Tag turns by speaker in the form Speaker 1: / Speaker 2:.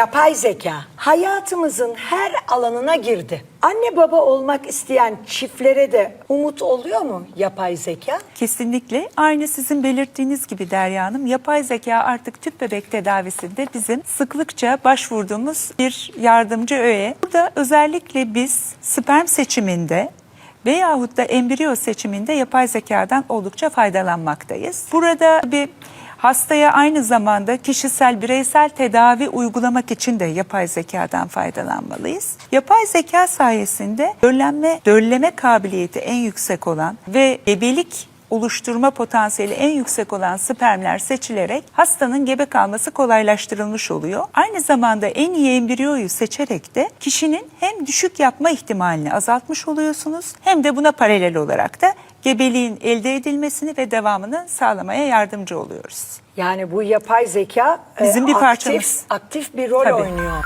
Speaker 1: Yapay zeka hayatımızın her alanına girdi. Anne baba olmak isteyen çiftlere de umut oluyor mu yapay zeka?
Speaker 2: Kesinlikle aynı sizin belirttiğiniz gibi Derya Hanım yapay zeka artık tüp bebek tedavisinde bizim sıklıkça başvurduğumuz bir yardımcı öğe. Burada özellikle biz sperm seçiminde veyahut da embriyo seçiminde yapay zekadan oldukça faydalanmaktayız. Burada bir hastaya aynı zamanda kişisel bireysel tedavi uygulamak için de yapay zekadan faydalanmalıyız. Yapay zeka sayesinde döllenme, dölleme kabiliyeti en yüksek olan ve gebelik oluşturma potansiyeli en yüksek olan spermler seçilerek hastanın gebe kalması kolaylaştırılmış oluyor. Aynı zamanda en iyi embriyoyu seçerek de kişinin hem düşük yapma ihtimalini azaltmış oluyorsunuz hem de buna paralel olarak da gebeliğin elde edilmesini ve devamını sağlamaya yardımcı oluyoruz.
Speaker 1: Yani bu yapay zeka e,
Speaker 2: Bizim bir
Speaker 1: aktif,
Speaker 2: parçamız.
Speaker 1: aktif bir rol
Speaker 2: Tabii.
Speaker 1: oynuyor.